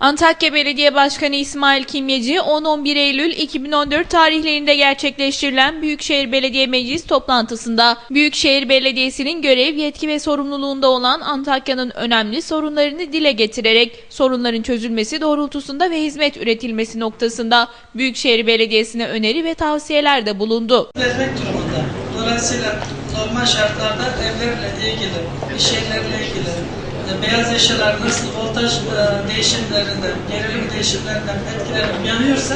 Antakya Belediye Başkanı İsmail Kimyeci 10-11 Eylül 2014 tarihlerinde gerçekleştirilen Büyükşehir Belediye Meclis toplantısında Büyükşehir Belediyesi'nin görev, yetki ve sorumluluğunda olan Antakya'nın önemli sorunlarını dile getirerek sorunların çözülmesi doğrultusunda ve hizmet üretilmesi noktasında Büyükşehir Belediyesi'ne öneri ve tavsiyelerde bulundu. vermek durumunda. Dolayısıyla normal şartlarda evlerle ilgili, iş yerleriyle ilgili, beyaz eşyalar nasıl voltaj e, değişimlerinden, gerilim değişimlerinden etkilenip yanıyorsa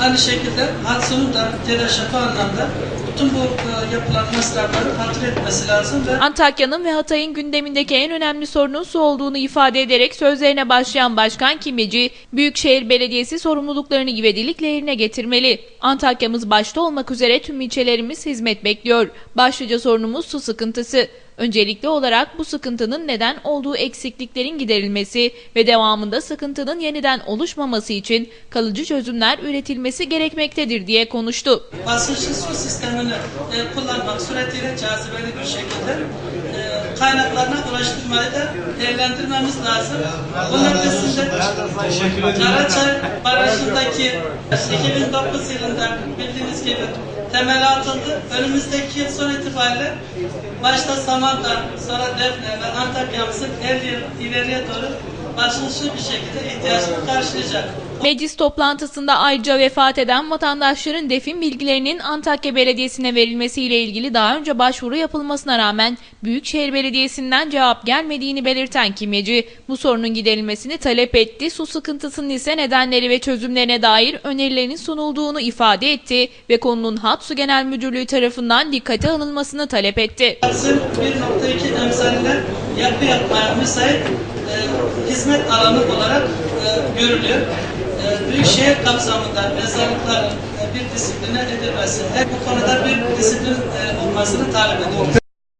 aynı şekilde Hatsun'un da TEDAŞ'a bu anlamda bütün bu e, yapılan masrafları fatura etmesi lazım ve Antakya'nın ve Hatay'ın gündemindeki en önemli sorunun su olduğunu ifade ederek sözlerine başlayan Başkan Kimyeci, Büyükşehir Belediyesi sorumluluklarını ivedilikle yerine getirmeli. Antakya'mız başta olmak üzere tüm ilçelerimiz hizmet bekliyor. Başlıca sorunumuz su sıkıntısı. Öncelikli olarak bu sıkıntının neden olduğu eksikliklerin giderilmesi ve devamında sıkıntının yeniden oluşmaması için kalıcı çözümler üretilmesi gerekmektedir diye konuştu. basınçlı su sistemini e, kullanmak suretiyle cazibeli bir şekilde e, kaynaklarına ulaştırmayı da değerlendirmemiz lazım. Bunun ötesinde Karaçay Barajı'ndaki 2009 yılında bildiğiniz gibi temel atıldı. Önümüzdeki yıl son itibariyle başta Samandağ, sonra Defne ve Antakya'mızın 50 yıl ileriye doğru basınçlı bir şekilde ihtiyacını karşılayacak. Meclis toplantısında ayrıca vefat eden vatandaşların defin bilgilerinin Antakya Belediyesi'ne verilmesiyle ilgili daha önce başvuru yapılmasına rağmen Büyükşehir Belediyesi'nden cevap gelmediğini belirten kimyacı bu sorunun giderilmesini talep etti. Su sıkıntısının ise nedenleri ve çözümlerine dair önerilerin sunulduğunu ifade etti ve konunun Hat Su Genel Müdürlüğü tarafından dikkate alınmasını talep etti. Sırf 1.2 emsaliyle yapı yapmaya müsait e, hizmet alanı olarak e, görülüyor. E, Büyükşehir kapsamında mezarlıkların e, bir disipline edilmesi, hep bu konuda bir disiplin e, olmasını talep ediyoruz.